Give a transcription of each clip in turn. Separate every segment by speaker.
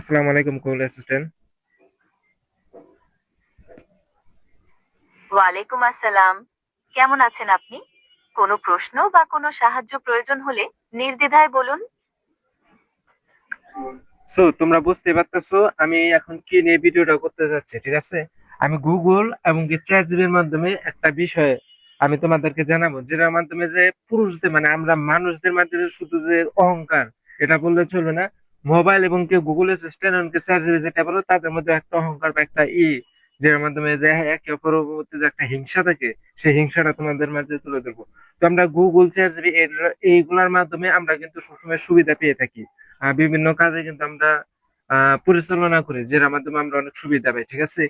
Speaker 1: আসসালামু আলাইকুম কোল অ্যাসিস্ট্যান্ট
Speaker 2: ওয়ালাইকুম আসসালাম। কেমন আছেন আপনি? কোনো প্রশ্ন বা কোনো সাহায্য প্রয়োজন হলে নির্দ্বিধায় বলুন।
Speaker 1: সো তোমরা বুঝতে পারতেছো আমি এখন কি নিয়ে ভিডিওটা করতে যাচ্ছি ঠিক আছে? আমি গুগল এবং চ্যাট জিবির মাধ্যমে একটা বিষয় আমি তোমাদেরকে জানাব যেটার মাধ্যমে যে পুরুষদের মানে আমরা মানুষদের মাধ্যমে শুধু যে অহংকার এটা বললে চলবে না। মোবাইল এবং কেউ গুগল যেটা তাদের মধ্যে একটা অহংকার বা একটা ই যেটার মাধ্যমে যে একে অপরের মধ্যে যে একটা হিংসা থাকে, সেই হিংসাটা তোমাদের মাঝে তুলে ধরবো। তো আমরা গুগল জিবি এইগুলোর মাধ্যমে আমরা কিন্তু সবসময় সুবিধা পেয়ে থাকি। বিভিন্ন কাজে কিন্তু আমরা পরিচালনা করি যেটার মাধ্যমে আমরা অনেক সুবিধা পাই, ঠিক আছে?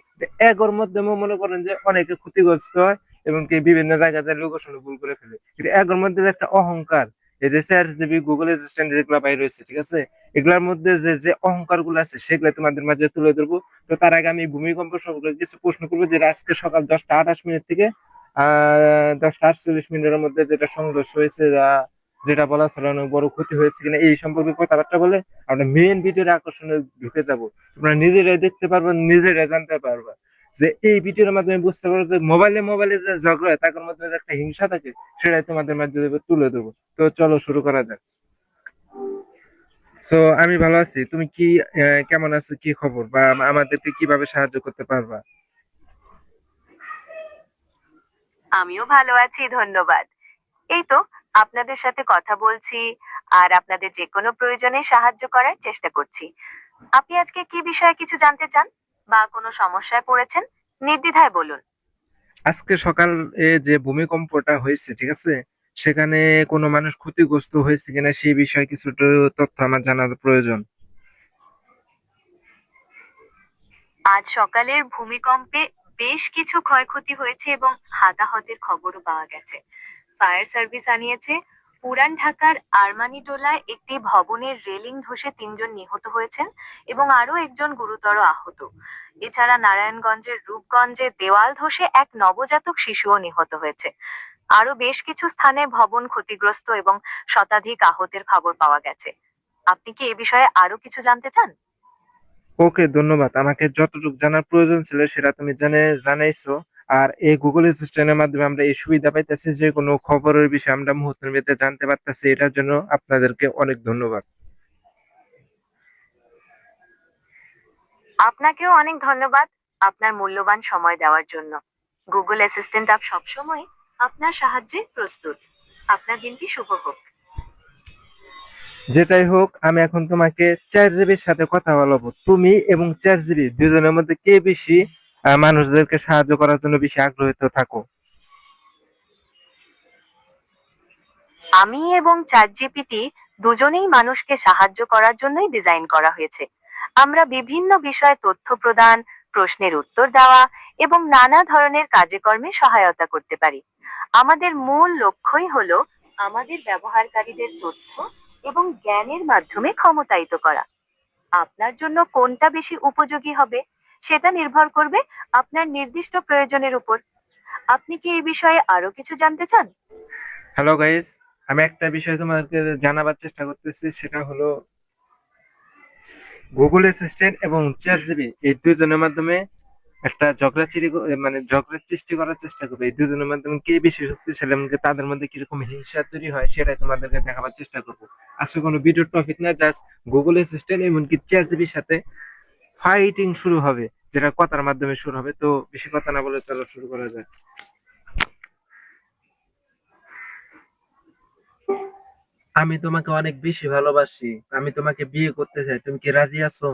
Speaker 1: এগোর মাধ্যমে মনে করেন যে অনেকে ক্ষতিগ্রস্ত হয় এবং কি বিভিন্ন জায়গাতে লোকেশন ভুল করে ফেলে। এগোর মধ্যে একটা অহংকার এই যে চ্যাট জিবি গুগল অ্যাসিস্ট্যান্ট এগুলো বাইর রয়েছে ঠিক আছে? এগুলোর মধ্যে যে যে অহংকারগুলো আছে সেগুলো তোমাদের মাঝে তুলে ধরবো। তো তার আগে আমি ভূমিকম্প সম্পর্কে কিছু প্রশ্ন করব, যেটা আজকে সকাল দশটা আঠাশ মিনিট থেকে দশটা আটচল্লিশ মিনিটের মধ্যে যেটা সংঘর্ষ হয়েছে, যা, যেটা বলা ছিল অনেক বড় ক্ষতি হয়েছে কিনা, এই সম্পর্কে কথাবার্তা বলে আমরা মেন ভিডিওর আকর্ষণে ঢুকে যাব। তোমরা নিজেরাই দেখতে পারবা, নিজেরাই জানতে পারবা। যে এই ভিডিওর মাধ্যমে বুঝতে পারব যে মোবাইলে মোবাইলে যে ঝগড়া হয় তার মধ্যে যে একটা হিংসা থাকে, সেটাই তোমাদের মাধ্যমে তুলে দেবো। তো চলো শুরু করা যাক। সো আমি ভালো আছি। তুমি কি কেমন আছো? কি খবর? বা আমাদেরকে কীভাবে সাহায্য করতে পারবা?
Speaker 2: আমিও ভালো আছি, ধন্যবাদ। এই তো, আপনাদের সাথে কথা বলছি, আর আপনাদের যে কোনো প্রয়োজনে সাহায্য করার চেষ্টা করছি। আপনি আজকে কি বিষয়ে কিছু জানতে চান? বা কোনো সমস্যায় পড়েছেন নির্দ্বিধায় বলুন।
Speaker 1: আজকে সকাল এ যে ভূমিকম্পটা হয়েছে ঠিক আছে? সেখানে কোনো মানুষ ক্ষতিগ্রস্ত হয়েছে কিনা সেই বিষয়ে কিছু তথ্য আমার জানার প্রয়োজন।
Speaker 2: আজ সকালের ভূমিকম্পে বেশ কিছু ক্ষয়ক্ষতি হয়েছে এবং হাতাহতের খবরও পাওয়া গেছে। ফায়ার সার্ভিস জানিয়েছে পুরান ঢাকার আরমানিটোলায় একটি ভবনের রেলিং ধসে তিনজন নিহত হয়েছেন এবং আরও একজন গুরুতর আহত। এছাড়া নারায়ণগঞ্জের রূপগঞ্জে দেওয়াল ধসে এক নবজাতক শিশুও নিহত হয়েছে। আরও বেশ কিছু স্থানে ভবন ক্ষতিগ্রস্ত এবং শতাধিক আহতের খবর পাওয়া গেছে। আপনি কি এ বিষয়ে আরও কিছু জানতে চান?
Speaker 1: ওকে, ধন্যবাদ। আমাকে যতটুকু জানার প্রয়োজন ছিল সেটা তুমি জানে জানাইছো। আর এই গুগল অ্যাসিস্ট্যান্টের মাধ্যমে আমরা এই সুবিধা পাইতেছি যে কোনো খবরের বিষয়ে আমরা মুহূর্তের মধ্যে জানতে পারতেছি। এটার জন্য আপনাদেরকে অনেক ধন্যবাদ।
Speaker 2: আপনাকেও অনেক ধন্যবাদ আপনার মূল্যবান সময় দেওয়ার জন্য। গুগল অ্যাসিস্ট্যান্ট আপ সবসময় আপনার সাহায্যে প্রস্তুত। আপনার দিনটি শুভ হোক।
Speaker 1: যেটাই হোক আমি এখন তোমাকে চ্যাট জিবির সাথে কথা বলব। তুমি এবং চ্যাট জিবি দুজনের মধ্যে কে বেশি মানুষদেরকে সাহায্য করার জন্য বেশি আগ্রহিত থাকো।
Speaker 2: আমি এবং চ্যাট জিপিটি দুজনেই মানুষকে সাহায্য করার জন্যই ডিজাইন করা হয়েছে। আমরা বিভিন্ন বিষয়ে তথ্য প্রদান, প্রশ্নের উত্তর দেওয়া এবং নানা ধরনের কাজে কর্মে সহায়তা করতে পারি। আমাদের মূল লক্ষ্যই হলো আমাদের ব্যবহারকারীদের তথ্য এবং জ্ঞানের মাধ্যমে ক্ষমতায়িত করা। আপনার জন্য কোনটা বেশি উপযোগী হবে? সেটা নির্ভর করবে আপনার নির্দিষ্ট প্রয়োজনের উপর। আপনি কি এই বিষয়ে আরও কিছু জানতে চান?
Speaker 1: হ্যালো গাইস আমি একটা বিষয় তোমাদেরকে জানাবার চেষ্টা করতেছি, সেটা হলো গুগল অ্যাসিস্ট্যান্ট এবং চ্যাট জিবি এই দুজনের মাধ্যমে একটা ঝগড়া চিরি মানে ঝগড়া সৃষ্টি করার চেষ্টা করবে। এই দুজনের মাধ্যমে কে বেশি শক্তিশালী এবং তাদের মধ্যে কীরকম হিংসা তৈরি হয়, সেটাই তোমাদেরকে দেখাবার চেষ্টা করব। আসলে কোনো ভিডিও টপিক না জাস্ট গুগল অ্যাসিস্ট্যান্ট এমনকি চ্যাট জিবির সাথে ফাইটিং শুরু হবে, যেটা কথার মাধ্যমে শুরু হবে। তো বেশি কথা না বলে চলো শুরু করা যাক। আমি তোমাকে অনেক বেশি ভালোবাসি। আমি তোমাকে বিয়ে করতে চাই। তুমি কি রাজি আছো?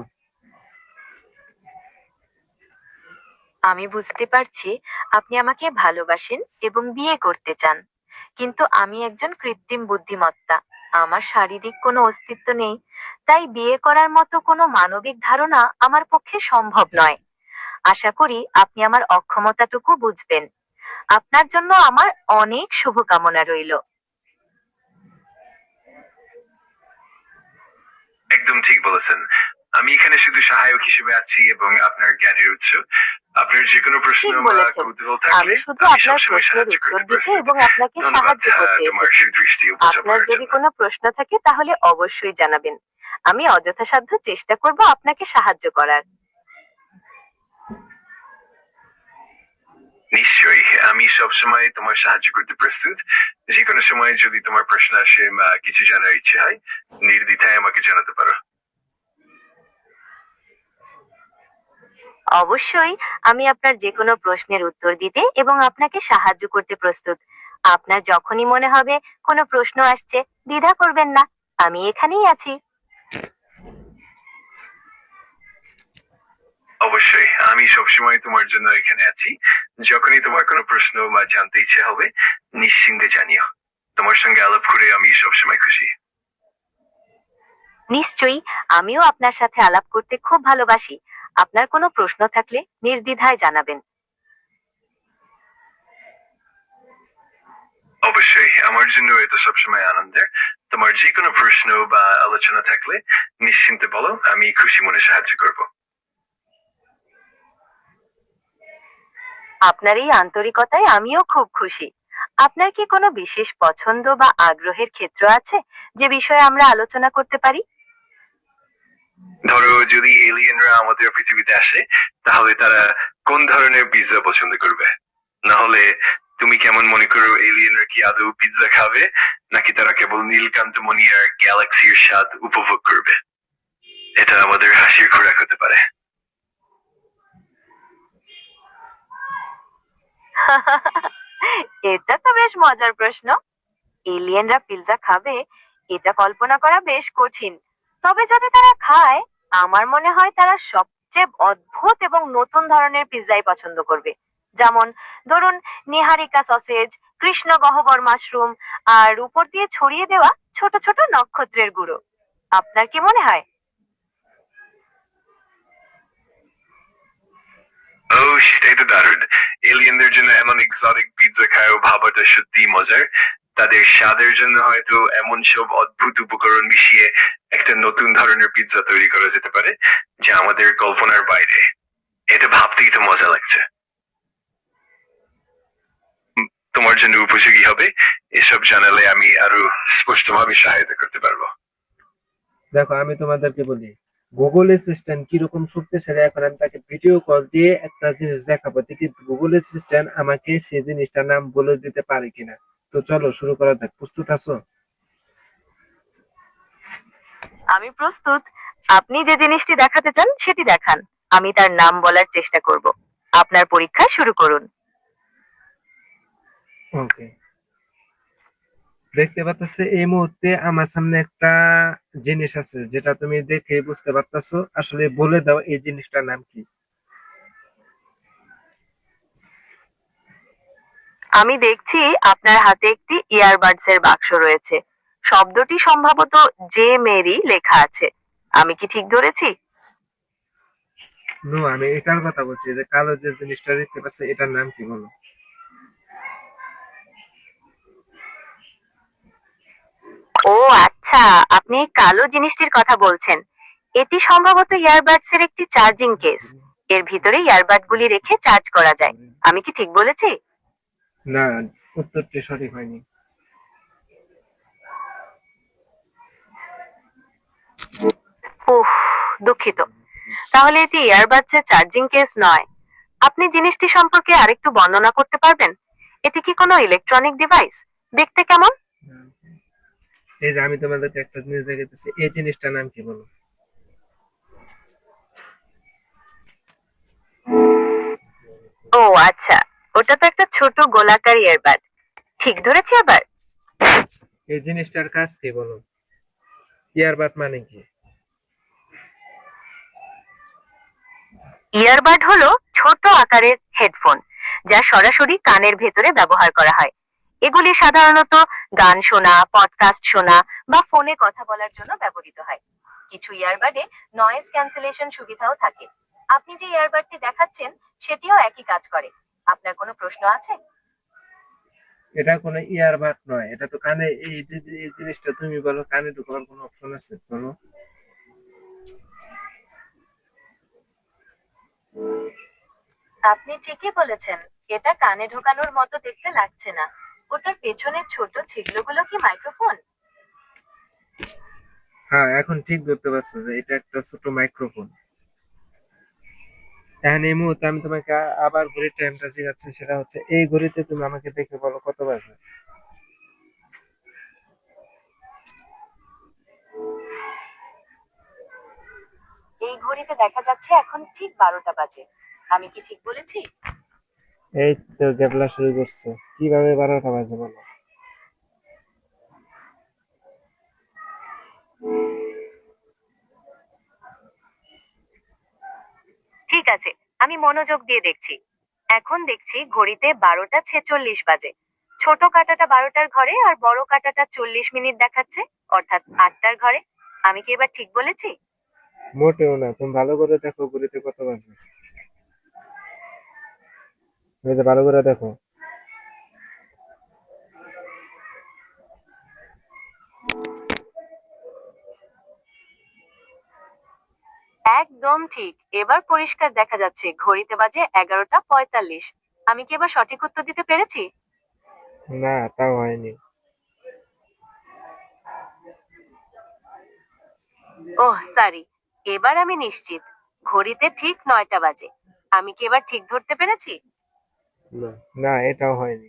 Speaker 2: আমি বুঝতে পারছি আপনি আমাকে ভালোবাসেন এবং বিয়ে করতে চান। কিন্তু আমি একজন কৃত্রিম বুদ্ধিমত্তা। আমার শারীরিক কোনো অস্তিত্ব নেই, তাই বিয়ে করার মতো কোনো মানবিক ধারণা আমার পক্ষে সম্ভব নয়। আশা করি আপনি আমার অক্ষমতাটুকু বুঝবেন। আপনার জন্য আমার অনেক শুভকামনা রইল।
Speaker 3: একদম ঠিক বলেছেন। আমি এখানে শুধু সহায়ক হিসেবে আছি এবং আপনার জ্ঞানের উৎস। আপনার যে কোনো প্রশ্ন
Speaker 2: আমি শুধু আপনার
Speaker 3: সবসময়
Speaker 2: প্রশ্নের উত্তর দিতে এবং আপনাকে সাহায্য করতে
Speaker 3: তোমার
Speaker 2: এসেছি আপনার যদি কোনো প্রশ্ন থাকে তাহলে অবশ্যই জানাবেন। আমি অযথাসাধ্য চেষ্টা করব আপনাকে সাহায্য করার।
Speaker 3: নিশ্চয়ই আমি সবসময় তোমার সাহায্য করতে প্রস্তুত। যে কোনো সময় যদি তোমার প্রশ্ন আসে বা কিছু জানার ইচ্ছে হয় নির্দ্বিধায় আমাকে জানাতে পারো।
Speaker 2: অবশ্যই আমি আপনার যে কোনো প্রশ্নের উত্তর দিতে এবং আপনাকে সাহায্য করতে প্রস্তুত। আপনার যখনই মনে হবে কোনো প্রশ্ন আসছে দ্বিধা করবেন না। আমি এখানেই আছি।
Speaker 3: অবশ্যই আমি সবসময় তোমার জন্য এখানে আছি। যখনই তোমার কোনো প্রশ্ন বা জানতে ইচ্ছে হবে নিশ্চিন্তে জানিও। তোমার সঙ্গে আলাপ করে আমি সবসময় খুশি।
Speaker 2: নিশ্চয়ই আমিও আপনার সাথে আলাপ করতে খুব ভালোবাসি। আপনার কোনো প্রশ্ন থাকলে নির্দ্বিধায় জানাবেন।
Speaker 3: অবশ্যই আমার জন্য এটা সবসময় আনন্দের। তোমার যে কোনো প্রশ্ন বা আলোচনা থাকলে নিশ্চিন্তে বলো আমি খুশি মনে সাহায্য করব।
Speaker 2: আপনার এই আন্তরিকতায় আমিও খুব খুশি। আপনার কি কোনো বিশেষ পছন্দ বা আগ্রহের ক্ষেত্র আছে যে বিষয়ে আমরা আলোচনা করতে পারি?
Speaker 3: ধরো যদি এলিয়েনরা আমাদের পৃথিবীতে আসে, তাহলে তারা কোন ধরনের পিৎজা পছন্দ করবে? না হলে তুমি কেমন মনে করো এলিয়েনরা কি আদৌ পিৎজা খাবে, নাকি তারা কেবল নীলকান্ত মনি আর গ্যালাক্সির স্বাদ উপভোগ করবে? এটা আমাদের হাসির খোরাক হতে পারে।
Speaker 2: এটা তো বেশ মজার প্রশ্ন। এলিয়েনরা পিৎজা খাবে, এটা কল্পনা করা বেশ কঠিন। তবে যদি তারা খায়, আমার মনে হয় তারা সবচেয়ে অদ্ভুত এবং নতুন ধরনের পিৎজাই পছন্দ করবে। যেমন, ধরুন, নিহারিকা সসেজ, কৃষ্ণ গহ্বর মাশরুম, আর উপর দিয়ে ছড়িয়ে দেওয়া ছোট ছোট নক্ষত্রের গুঁড়ো। আপনার কি মনে হয়?
Speaker 3: ও, সেটাই তো দারুণ। এলিয়েনদের জন্য এমন এক্সোটিক পিৎজা খাওয়া ভাবাটা সত্যি মজার। তাদের স্বাদের জন্য হয়তো এমন সব অদ্ভুত উপকরণ মিশিয়ে একটা নতুন ধরনের পিৎজা তৈরি করা যেতে পারে, যা আমাদের কল্পনার বাইরে। এটা ভাবতেই তো মজা লাগছে। তোমার জন্য উপযোগী হবে। এসব জানালে আমি আরও স্পষ্টভাবে সহায়তা করতে পারব।
Speaker 1: দেখো, আমি তোমাদেরকে বলি গুগল অ্যাসিস্ট্যান্ট কীরকম শক্তিশালী এখন আমি তাকে ভিডিও কল দিয়ে একটা জিনিস দেখাবো। দেখি গুগল অ্যাসিস্ট্যান্ট আমাকে সেই জিনিসটার নাম বলে দিতে পারে কিনা। তো চলো, শুরু করা যাক। প্রস্তুত আছো?
Speaker 2: আমি প্রস্তুত। আপনি যে জিনিসটি দেখাতে চান সেটি দেখান। আমি তার নাম বলার চেষ্টা করব। আপনার পরীক্ষা শুরু করুন।
Speaker 1: ওকে। দেখতে পাচ্ছ এই মুহূর্তে আমার সামনে একটা জিনিস আছে যেটা তুমি দেখে বুঝতে পারতেছো। আসলে বলে দাও এই জিনিসটার নাম কি?
Speaker 2: আমি দেখছি আপনার হাতে একটি ইয়ারবাডস এর বাক্স রয়েছে। শব্দটি সম্ভবত জে মেরি লেখা আছে। আমি কি ঠিক ধরেছি?
Speaker 1: নো আমি এটার কথা বলছি যে কালো যে জিনিসটা দেখতে পাচ্ছ এটার নাম কি বলো?
Speaker 2: ও আচ্ছা আপনি এই কালো জিনিসটির কথা বলছেন। এটি সম্ভবত ইয়ারবাডস এর একটি চার্জিং কেস। এর ভিতরে ইয়ারবাড গুলি রেখে চার্জ করা যায়। আমি কি ঠিক বলেছি?
Speaker 1: না উত্তরটি সঠিক হয়নি।
Speaker 2: উফ দুঃখিত। তাহলে এটি ইয়ারবাডস এর চার্জিং কেস নয় আপনি জিনিসটি সম্পর্কে আরেকটু বর্ণনা করতে পারবেন? এটি কি কোনো ইলেকট্রনিক ডিভাইস? দেখতে কেমন?
Speaker 1: এই যে আমি তোমাদেরকে একটা জিনিস দেখাতেছি এই জিনিসটার নাম কি বলো?
Speaker 2: ও আচ্ছা। ওটা তো একটা ছোট গোলাকার ইয়ারবাড ঠিক ধরেছি আবার।
Speaker 1: এই জিনিসটার কাজ কি বলো? ইয়ারবাড মানে কি?
Speaker 2: ইয়ারবাড হলো ছোট আকারের হেডফোন যা সরাসরি কানের ভেতরে ব্যবহার করা হয়। এগুলি সাধারণত গান শোনা পডকাস্ট শোনা বা ফোনে কথা বলার জন্য ব্যবহৃত হয়। কিছু ইয়ারবাডে নয়েজ ক্যান্সেলেশন সুবিধাও থাকে। আপনি যে ইয়ারবাডটি দেখাচ্ছেন, সেটিও একই কাজ করে। আপনার কোনো প্রশ্ন আছে?
Speaker 1: এটা কোনো ইয়ারবাড নয়, এটা তো কানে, এই জিনিসটা তুমি বলো, কানে ঢোকার কোনো অপশন আছে? বলো
Speaker 2: আপনি ঠিকই বলেছেন এটা কানে ঢোকানোর মতো দেখতে লাগছে না। ওটার পেছনে ছোট ছিদ্রগুলো কি মাইক্রোফোন?
Speaker 1: হ্যাঁ এখন ঠিক ধরতে পারছ যে এটা একটা ছোট মাইক্রোফোন। এখন এই মুহূর্তে আমি তোমাকে আবার ঘড়ির টাইমটা জিজ্ঞাসা সেটা হচ্ছে এই ঘড়িতে তুমি আমাকে দেখে বলো কত বাজে।
Speaker 2: এই ঘড়িতে দেখা যাচ্ছে এখন ঠিক বারোটা বাজে। আমি কি ঠিক বলেছি?
Speaker 1: এই তো গেবলা শুরু করছ। কীভাবে বারোটা বাজে বলো?
Speaker 2: ঠিক আছে আমি মনোযোগ দিয়ে দেখছি। এখন দেখছি ঘড়িতে বারোটা ছেচল্লিশ বাজে। ছোট কাঁটাটা বারোটার ঘরে আর বড় কাঁটাটা চল্লিশ মিনিট দেখাচ্ছে অর্থাৎ আটটার ঘরে। আমি কি এবার ঠিক বলেছি?
Speaker 1: মোটেও না তুমি ভালো করে দেখো ঘড়িতে কত বাজে। যে ভালো করে দেখো।
Speaker 2: একদম ঠিক। এবার পরিষ্কার দেখা যাচ্ছে ঘড়িতে বাজে এগারোটা পঁয়তাল্লিশ। আমি কি এবার সঠিক উত্তর দিতে পেরেছি?
Speaker 1: না তাও হয়নি।
Speaker 2: ওহ সরি এবার আমি নিশ্চিত ঘড়িতে ঠিক নয়টা বাজে। আমি কি এবার ঠিক ধরতে পেরেছি?
Speaker 1: না। এটাও হয়নি।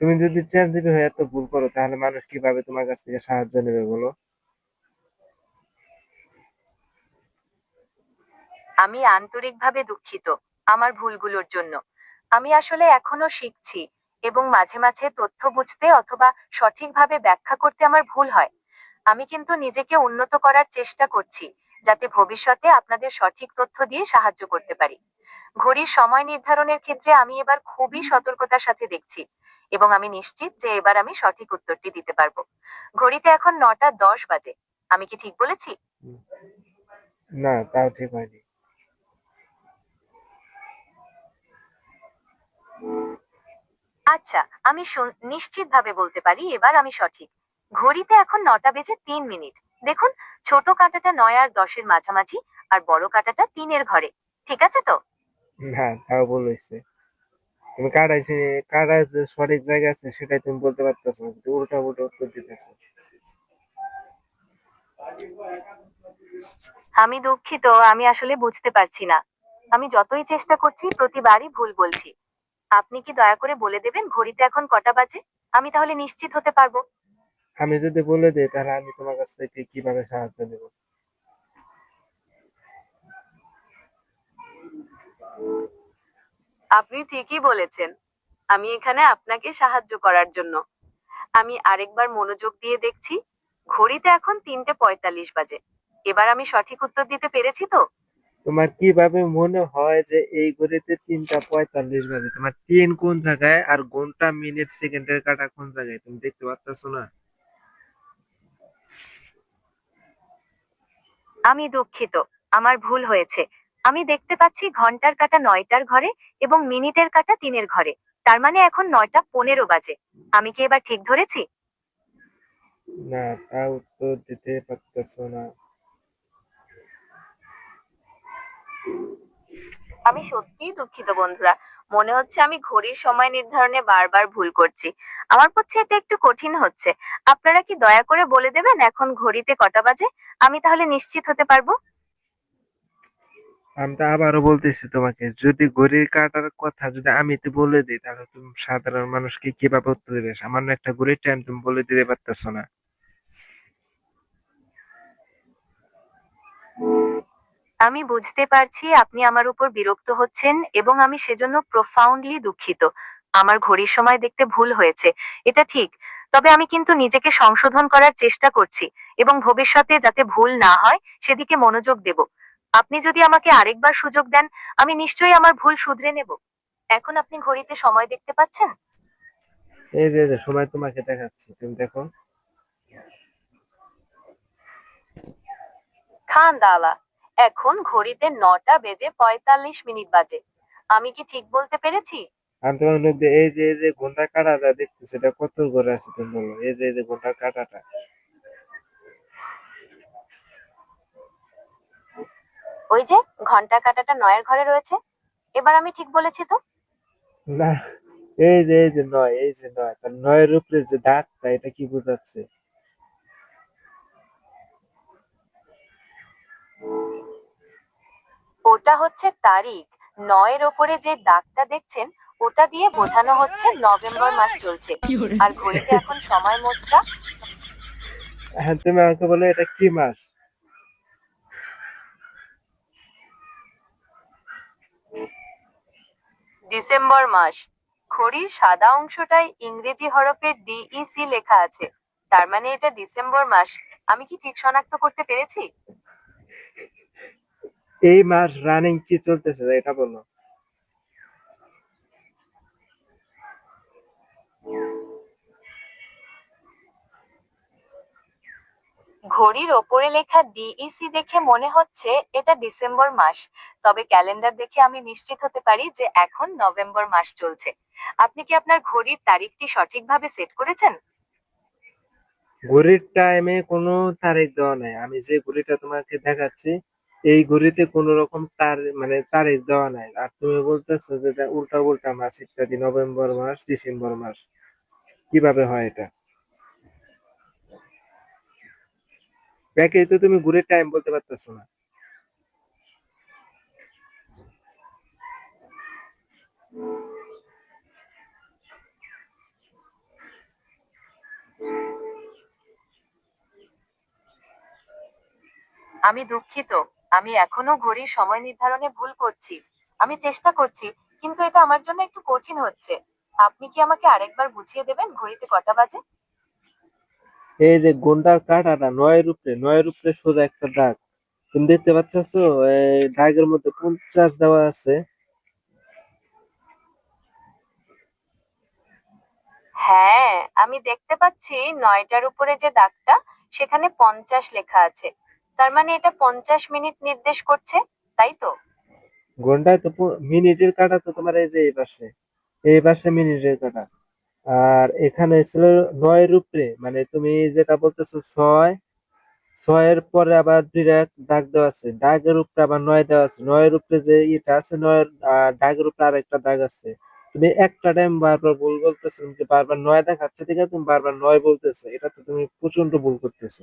Speaker 1: তুমি যদি চ্যাট জিবি হয়ে এত ভুল করো, তাহলে মানুষ কীভাবে তোমার কাছ থেকে সাহায্য নেবে বলো?
Speaker 2: আমি আন্তরিকভাবে দুঃখিত আমার ভুলগুলোর জন্য। আমি আসলে এখনও শিখছি এবং মাঝে মাঝে তথ্য বুঝতে অথবা সঠিকভাবে ব্যাখ্যা করতে আমার ভুল হয়। আমি কিন্তু নিজেকে উন্নত করার চেষ্টা করছি যাতে ভবিষ্যতে আপনাদের সঠিক তথ্য দিয়ে সাহায্য করতে পারি। ঘড়ির সময় নির্ধারণের ক্ষেত্রে আমি এবার খুবই সতর্কতার সাথে দেখছি এবং আমি নিশ্চিত যে এবার আমি সঠিক উত্তরটি দিতে পারব। ঘড়িতে এখন নটা দশ বাজে। আমি কি ঠিক বলেছি?
Speaker 1: না তাও ঠিক হয়নি।
Speaker 2: আচ্ছা আমি নিশ্চিতভাবে বলতে পারি এবার আমি সঠিক। ঘড়িতে এখন নটা বেজে তিন মিনিট। দেখুন ছোট কাঁটাটা নয় আর দশের মাঝামাঝি আর বড় কাঁটাটা তিনের ঘরে। ঠিক আছে তো?
Speaker 1: না তাও ভুল হয়েছে তুমি কাটাই কাটা যে সঠিক জায়গা আছে সেটাই তুমি বলতে পারতেছো না কিন্তু উল্টা উল্টা উত্তর দিতেছো।
Speaker 2: আমি দুঃখিত আমি আসলে বুঝতে পারছি না। আমি যতই চেষ্টা করছি প্রতিবারই ভুল বলছি। আপনি কি দয়া করে বলে দেবেন ঘড়িতে এখন কটা বাজে? আমি তাহলে নিশ্চিত হতে পারব।
Speaker 1: আমি যদি বলে দিই তাহলে আমি তোমার কাছ থেকে কীভাবে সাহায্য নেব?
Speaker 2: আপনি ঠিকই বলেছেন। আমি এখানে আপনাকে সাহায্য করার জন্য। আমি আরেকবার মনোযোগ দিয়ে দেখছি ঘড়িতে এখন তিনটে পঁয়তাল্লিশ বাজে। এবার আমি সঠিক উত্তর দিতে পেরেছি তো?
Speaker 1: তোমার কীভাবে মনে হয় যে এই ঘড়িতে তিনটা পঁয়তাল্লিশ বাজে? তোমার তিন কোন জায়গায় আর ঘণ্টা মিনিট সেকেন্ডের কাটা কোন জায়গায়? তুমি দেখতে পারতেছো না?
Speaker 2: আমি দুঃখিত। আমার ভুল হয়েছে। আমি দেখতে পাচ্ছি ঘণ্টার কাটা নয়টার ঘরে এবং মিনিটের কাটা তিনের ঘরে। তার মানে এখন নয়টা পনেরো বাজে। আমি কি এবার ঠিক ধরেছি?
Speaker 1: না তা উত্তর দিতে পারতেছো না।
Speaker 2: আমি সত্যিই দুঃখিত বন্ধুরা। মনে হচ্ছে আমি ঘড়ির সময় নির্ধারণে বারবার ভুল করছি। আমার পক্ষে এটা একটু কঠিন হচ্ছে। আপনারা কি দয়া করে বলে দেবেন এখন ঘড়িতে কটা বাজে? আমি তাহলে নিশ্চিত হতে পারব।
Speaker 1: আমি তো আবারও বলতেছি তোমাকে, যদি ঘড়ির কাটার কথা যদি আমি তো বলে দিই, তাহলে তুমি সাধারণ মানুষকে কীভাবে উত্তর দেবে? সামান্য একটা ঘড়ির টাইম তুমি বলে দিতে পারতেছো না।
Speaker 2: আমি বুঝতে পারছি আপনি আমার উপর বিরক্ত হচ্ছেন এবং আমি সেজন্য প্রফাউন্ডলি দুঃখিত। আমার ঘড়ির সময় দেখতে ভুল হয়েছে, এটা ঠিক। তবে আমি কিন্তু নিজেকে সংশোধন করার চেষ্টা করছি এবং ভবিষ্যতে যাতে ভুল না হয়, সেদিকে মনোযোগ দেব। আপনি যদি আমাকে আরেকবার সুযোগ দেন আমি নিশ্চয়ই আমার ভুল শুধরে নেব। এখন আপনি ঘড়িতে সময় দেখতে পাচ্ছেন?
Speaker 1: এই যে যে সময় তোমাকে দেখাচ্ছি। তুমি দেখো।
Speaker 2: খান দালা এখন ঘড়িতে নটা বেজে পঁয়তাল্লিশ মিনিট বাজে। আমি কি ঠিক বলতে পেরেছি?
Speaker 1: আমি তোমার মধ্যে এই যে এই যে ঘণ্টার কাটাটা দেখতেছি এটা কত করে আছে তুমি বলো? এই যে এই যে ঘণ্টার কাটাটা।
Speaker 2: ওই যে ঘণ্টা কাটাটা নয়ের ঘরে রয়েছে। এবার আমি ঠিক বলেছি তো?
Speaker 1: না এই যে এই যে নয় এই যে নয় তার নয়ের উপরে যে দাগটা এটা কি বোঝাচ্ছে?
Speaker 2: ওটা হচ্ছে তারিখ। নয়ের ওপরে যে দাগটা দেখছেন ওটা দিয়ে বোঝানো হচ্ছে নভেম্বর মাস চলছে। আর ঘড়িতে এখন সময় মোস্টা
Speaker 1: হ্যাঁ তুমি আমাকে বলো এটা কি মাস?
Speaker 2: ডিসেম্বর মাস। খড়ির সাদা অংশটায় ইংরেজি হরফের ডিইসি লেখা আছে। তার মানে এটা ডিসেম্বর মাস। আমি কি ঠিক শনাক্ত করতে পেরেছি?
Speaker 1: এই মাস রানিং কি চলতেছে, এটা বলো।
Speaker 2: ঘড়ির ওপরে লেখা ডিইসি দেখে মনে হচ্ছে এটা ডিসেম্বর মাস। তবে ক্যালেন্ডার দেখে আমি নিশ্চিত হতে পারি যে এখন নভেম্বর মাস চলছে। আপনি কি আপনার ঘড়ির তারিখটি সঠিকভাবে সেট করেছেন?
Speaker 1: ঘড়ির টাইমে কোনো তারিখ দেওয়া নাই। আমি যে ঘড়িটা তোমাকে দেখাচ্ছি, এই ঘড়িতে কোনো রকম তার মানে তারিখ দেওয়া নাই। আর তুমি বলতেছো যে এটা উল্টা উল্টা মাস ইত্যাদি নভেম্বর মাস, ডিসেম্বর মাস। কীভাবে হয় এটা? ব্যাকে তো তুমি ঘড়ির টাইম বলতে পারতেছো না।
Speaker 2: আমি দুঃখিত, আমি এখনও ঘড়ির সময় নির্ধারণে ভুল করছি। আমি চেষ্টা করছি, কিন্তু এটা আমার জন্য একটু কঠিন হচ্ছে। আপনি কি আমাকে আরেকবার বুঝিয়ে দেবেন ঘড়িতে কটা বাজে?
Speaker 1: এই যে গন্ডার কাঁটাটা নয়ের উপরে নয়ের উপরে সোজা একটা দাগ। তুমি দেখতে পাচ্ছ? এই দাগের মধ্যে পঞ্চাশ দেওয়া আছে।
Speaker 2: হ্যাঁ আমি দেখতে পাচ্ছি নয়টার উপরে যে দাগটা সেখানে পঞ্চাশ লেখা আছে। তার মানে এটা পঞ্চাশ মিনিট নির্দেশ করছে তাই তো?
Speaker 1: ঘন্টায় তো মিনিটের কাটা তো তোমার এই যে এই পাশে এই পাশে মিনিটের কাটা। আর এখানে ছিল নয়ের উপরে মানে তুমি যেটা বলতেছো ছয়, ছয়ের পরে আবার দুইটা দাগ দেওয়া আছে। দাগের উপরে আবার নয় দেওয়া আছে। নয়ের উপরে যে ইটা আছে, নয়ের দাগের উপরে আর একটা দাগ আছে। তুমি একটা টাইম বারবার ভুল বলতেছো বারবার নয় দেখাচ্ছে? ঠিক আছে, তুমি বারবার নয় বলতেছো। এটা তো তুমি প্রচণ্ড ভুল করতেছো।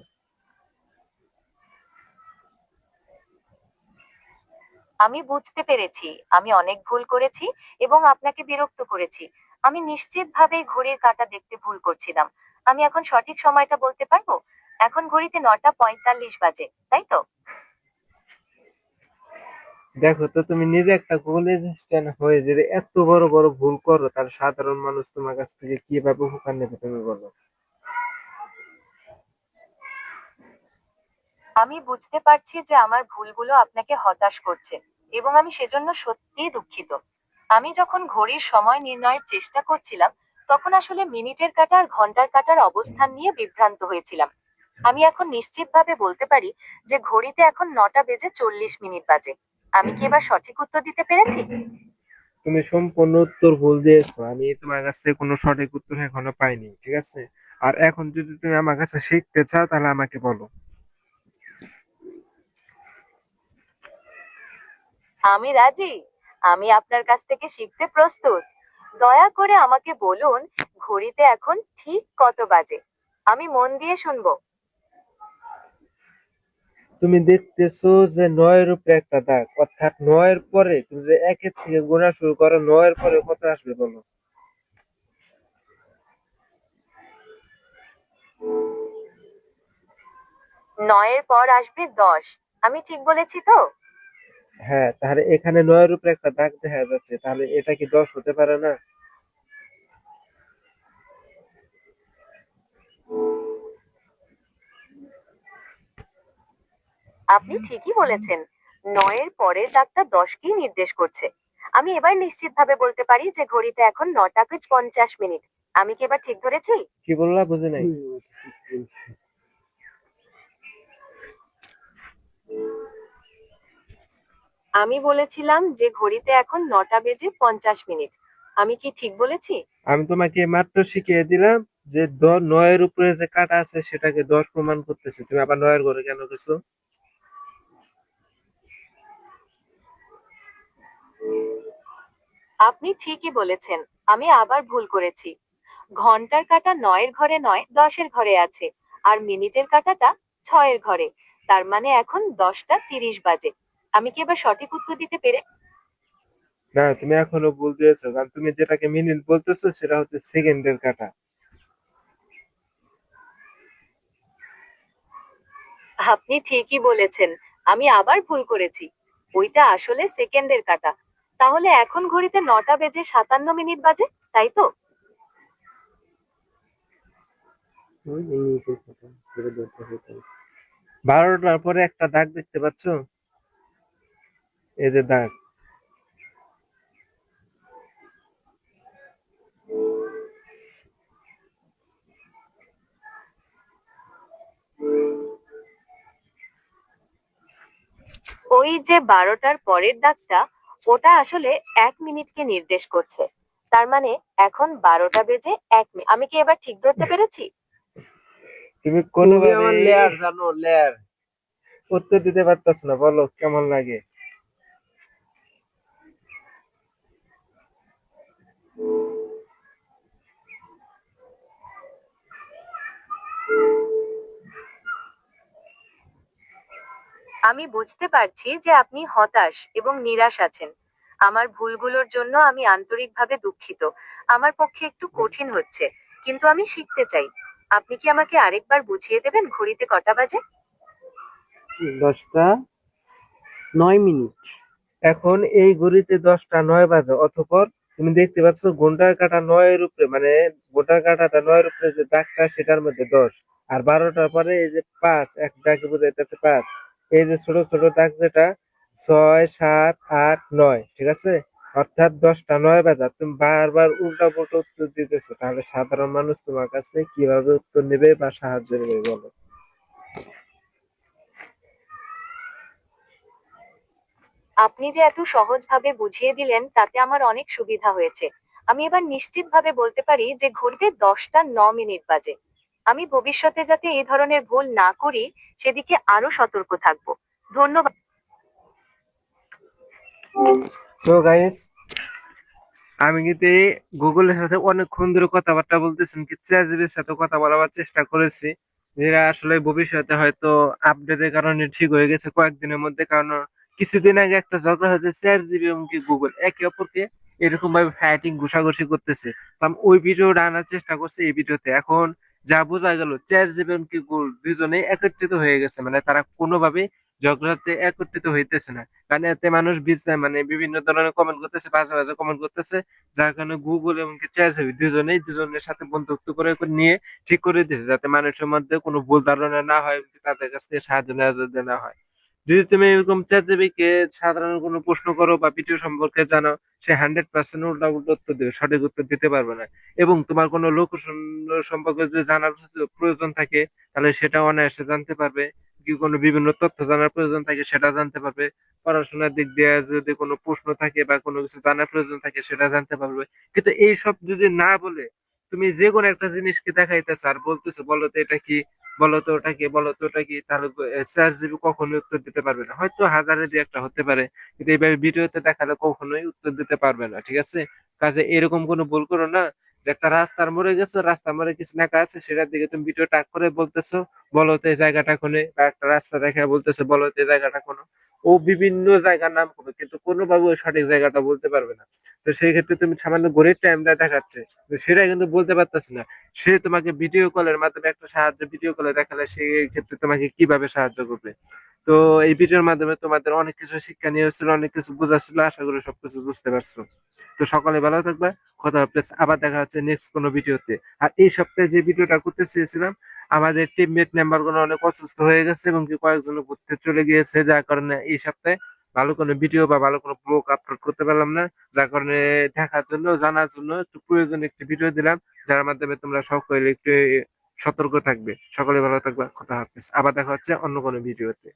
Speaker 2: আমি বুঝতে পেরেছি, আমি অনেক ভুল করেছি এবং আপনাকে বিরক্ত করেছি। আমি নিশ্চিতভাবেই ঘড়ির কাঁটা দেখতে ভুল করছিলাম। আমি এখন সঠিক সময়টা বলতে পারব? এখন ঘড়িতে নটা পঁয়তাল্লিশ বাজে, তাই তো?
Speaker 1: দেখো তো, তুমি নিজে একটা গোল অ্যাসিস্ট্যান্ট হয়ে যদি এত বড় বড় ভুল করো, তাহলে সাধারণ মানুষ তোমার কাছ থেকে কীভাবে উপকার নেবে তুমি বলো?
Speaker 2: আমি বুঝতে পারছি যে আমার ভুলগুলো আপনাকে হতাশ করছে এবং আমি সেজন্য সত্যিই দুঃখিত। আমি যখন ঘড়ির সময় নির্ণয়ের চেষ্টা করছিলাম, তখন আসলে মিনিটের কাটা আর ঘণ্টার কাটার অবস্থান নিয়ে বিভ্রান্ত হয়েছিলাম। আমি এখন নিশ্চিতভাবে বলতে পারি যে ঘড়িতে এখন নটা বেজে চল্লিশ মিনিট বাজে। আমি কি এবার সঠিক উত্তর দিতে পেরেছি?
Speaker 1: তুমি সম্পূর্ণ উত্তর ভুল দিয়েছ। আমি তোমার কাছ থেকে কোনো সঠিক উত্তর এখনও পাইনি, ঠিক আছে? আর এখন যদি তুমি আমার কাছে শিখতে চাও, তাহলে আমাকে বলো।
Speaker 2: আমি রাজি? আমি আপনার কাছ থেকে শিখতে প্রস্তুত। দয়া করে আমাকে বলুন ঘড়িতে এখন ঠিক কত বাজে? আমি মন দিয়ে শুনব।
Speaker 1: তুমি দেখতেছো যে নয়ের উপরে একটা দাগ। অর্থাৎ নয়ের পরে তুমি যে একের থেকে গোনা শুরু করো নয়ের পরে কত আসবে বলো?
Speaker 2: নয়ের পর আসবে দশ। আমি ঠিক বলেছি তো?
Speaker 1: হ্যাঁ তাহলে এখানে নয়ের উপরে একটা দাগ দেখা যাচ্ছে তাহলে এটা কি দশ হতে পারে না?
Speaker 2: আপনি ঠিকই বলেছেন নয়ের পরের দাগটা দশ দশকেই নির্দেশ করছে। আমি এবার নিশ্চিতভাবে বলতে পারি যে ঘড়িতে এখন নটা কুচ পঞ্চাশ মিনিট। আমি কি এবার ঠিক ধরেছি?
Speaker 1: কি বললা? বুঝি নাই।
Speaker 2: আমি বলেছিলাম যে ঘড়িতে এখন নটা বেজে পঞ্চাশ মিনিট। আমি কি ঠিক বলেছি?
Speaker 1: আমি তোমাকে মাত্র শিখিয়ে দিলাম যে নয়ের উপরে যে কাটা আছে সেটাকে দশ প্রমাণ করতেছে। তুমি আবার নয়ের ঘরে কেন গেছো?
Speaker 2: আপনি ঠিকই বলেছেন আমি আবার ভুল করেছি। ঘণ্টার কাটা নয়ের ঘরে নয় দশের ঘরে আছে আর মিনিটের কাটাটা ছয়ের ঘরে তার মানে এখন দশটা তিরিশ বাজে। আমি কি এবার সঠিক উত্তর দিতে পেরে?
Speaker 1: না তুমি এখনও ভুল দিয়েছ কারণ তুমি যেটাকে মিনিট বলতেছো সেটা হচ্ছে সেকেন্ডের কাটা।
Speaker 2: আপনি ঠিকই বলেছেন আমি আবার ভুল করেছি। ওইটা আসলে সেকেন্ডের কাটা। তাহলে এখন ঘড়িতে নটা বেজে সাতান্ন মিনিট বাজে তাই তো?
Speaker 1: বারোটার পরে একটা দাগ দেখতে পাচ্ছ? এই যে দাগ।
Speaker 2: ওই যে বারোটার পরের দাগটা ওটা আসলে এক মিনিটকে নির্দেশ করছে। তার মানে এখন বারোটা বেজে এক মিনিট। আমি কি এবার ঠিক ধরতে পেরেছি?
Speaker 1: তুমি কোনোভাবে
Speaker 4: লেয়ার জানো লেয়ার
Speaker 1: উত্তর দিতে পারতাছ না বলো কেমন লাগে?
Speaker 2: আমি বুঝতে পারছি যে আপনি হতাশ এবং নিরাশ আছেন। আমার ভুলগুলোর জন্য আমি আন্তরিকভাবে দুঃখিত। আমার পক্ষে একটু কঠিন হচ্ছে, কিন্তু আমি শিখতে চাই। আপনি কি আমাকে আরেকবার বুঝিয়ে দেবেন ঘড়িতে কটা বাজে?
Speaker 4: দশটা নয় মিনিট।
Speaker 1: এখন এই ঘড়িতে দশটা নয় বাজে, অতঃপর তুমি দেখতে পাচ্ছ ঘণ্টার কাটা নয়ের উপরে মানে ঘণ্টার কাটাটা নয়ের উপরে যে দাগটা সেটার মধ্যে দশ, আর বারোটার পরে এই যে পাঁচ, এক দাগে বোঝাইতেছে পাঁচ। এই যে ছোট ছোট দাগ যেটা, ছয়, সাত, আট, নয়, ঠিক আছে? অর্থাৎ দশটা, নয় বাজার। তুমি বারবার উল্টা পুল্টা উত্তর দিতেছো, তাহলে সাধারণ মানুষ তোমার কাছে কীভাবে উত্তর নেবে বা সাহায্য নেবে, বলো?
Speaker 2: আপনি যে এত সহজভাবে বুঝিয়ে দিলেন, তাতে আমার অনেক সুবিধা হয়েছে। আমি এবার নিশ্চিতভাবে বলতে পারি যে ঘড়িতে দশটা ন মিনিট বাজে। আমি ভবিষ্যতে যাতে এই ধরনের ভুল না করি, সেদিকে আরও সতর্ক থাকব। ধন্যবাদ।
Speaker 1: সো গাইস আমি কিন্তু গুগলের সাথে অনেকক্ষণ ধরে কথাবার্তা বলতেছি কি চ্যাটজিপিটির সাথে কথা বলার চেষ্টা করেছি, যেটা আসলে ভবিষ্যতে হয়তো আপডেটের কারণে ঠিক হয়ে গেছে কয়েকদিনের মধ্যে, কারণ কিছুদিন আগে একটা ঝগড়া হয়েছে চ্যাট জিবি এবং কি গুগল একে অপরকে এরকম ভাবে ফাইটিং ঘুষাঘুষি করতেছে। আমি ওই ভিডিওটা আনার চেষ্টা করছি এই ভিডিওতে এখন যা বোঝা গেল জিবি এবং কি গুগল দুজনেই একত্রিত হয়ে গেছে মানে তারা কোনোভাবে ঝগড়াতে একত্রিত হইতেছে না। কারণ এতে মানুষ বিজনেস মানে বিভিন্ন ধরনের কমেন্ট করতেছে, বাজে বাজে কমেন্ট করতেছে, যার কারণে গুগল এবং চ্যাট জিবি দুজনেই দুজনের সাথে বন্ধুত্ব করে নিয়ে ঠিক করে দিয়েছে, যাতে মানুষের মধ্যে কোনো ভুল ধারণা না হয় তাদের কাছ থেকে সাহায্য নেওয়া না হয়। যদি তুমি এরকম চ্যাট কে সাধারণ কোনো প্রশ্ন করো বা ভিডিও সম্পর্কে জানো সে হান্ড্রেড পার্সেন্ট উল্টা উল্টো উত্তর দেবে, সঠিক উত্তর দিতে পারবে না। এবং তোমার কোনো লোক সম্পর্কে যদি জানার প্রয়োজন থাকে, তাহলে সেটা অনায়াসে জানতে পারবে। কি কোনো বিভিন্ন তথ্য জানার প্রয়োজন থাকে, সেটা জানতে পারবে। পড়াশোনার দিক দিয়ে যদি কোনো প্রশ্ন থাকে বা কোনো কিছু জানার প্রয়োজন থাকে, সেটা জানতে পারবে। কিন্তু এইসব যদি না বলে তুমি যে কোনো একটা জিনিসকে দেখাইতেছো আর বলতেছো, বলো তো এটা কি? বলো তো ওটা কি? বলো তো ওটা কি? তাহলে চার জিবি কখনোই উত্তর দিতে পারবে না। হয়তো হাজারে দিয়ে একটা হতে পারে, কিন্তু এইভাবে ভিডিওতে দেখালে কখনোই উত্তর দিতে পারবে না, ঠিক আছে? কাজে এরকম কোনো ভুল করো না যে একটা রাস্তার মোড়ে গেছো, রাস্তার মোড়ে কিছু লেখা আছে, সেটার দিকে তুমি ভিডিও টাক করে বলতেছো, বলো তো এই জায়গাটা কোনে? বা একটা রাস্তা দেখা বলতেছো, বলো তো এই জায়গাটা কোনো? ও বিভিন্ন জায়গার নাম করবে, কিন্তু কোনোভাবে ওই সঠিক জায়গাটা বলতে পারবে না। তো সেই ক্ষেত্রে তুমি সামান্য ঘড়ির টাইমটা দেখাচ্ছে সেটা কিন্তু বলতে পারতেছে না। সে তোমাকে ভিডিও কলের মাধ্যমে একটা সাহায্য ভিডিও কলে দেখালে সেই ক্ষেত্রে তোমাকে কীভাবে সাহায্য করবে? তো এই ভিডিওর মাধ্যমে তোমাদের অনেক কিছু শিক্ষা নিয়ে হচ্ছিল অনেক কিছু বোঝা ছিল আশা করি সবকিছু বুঝতে পারছ। তো সকালে ভালো থাকবে, কথা হবে, আবার দেখা হচ্ছে নেক্সট কোনো ভিডিওতে আর এই সপ্তাহে যে ভিডিওটা করতে চেয়েছিলাম আমাদের টিমমেট মেম্বারগুলো অনেক অসুস্থ হয়ে গেছে এবং কি কয়েকজন ঘুরতে চলে গিয়েছে, যার কারণে এই সপ্তাহে ভালো কোনো ভিডিও বা ভালো কোনো ব্লগ আপলোড করতে পারলাম না। যার কারণে দেখার জন্য, জানার জন্য একটু প্রয়োজন একটি ভিডিও দিলাম, যার মাধ্যমে তোমরা সকলে একটু সতর্ক থাকবে। সকলে ভালো থাকবে কথা হাফেজ। আবার দেখা হচ্ছে অন্য কোনো ভিডিওতে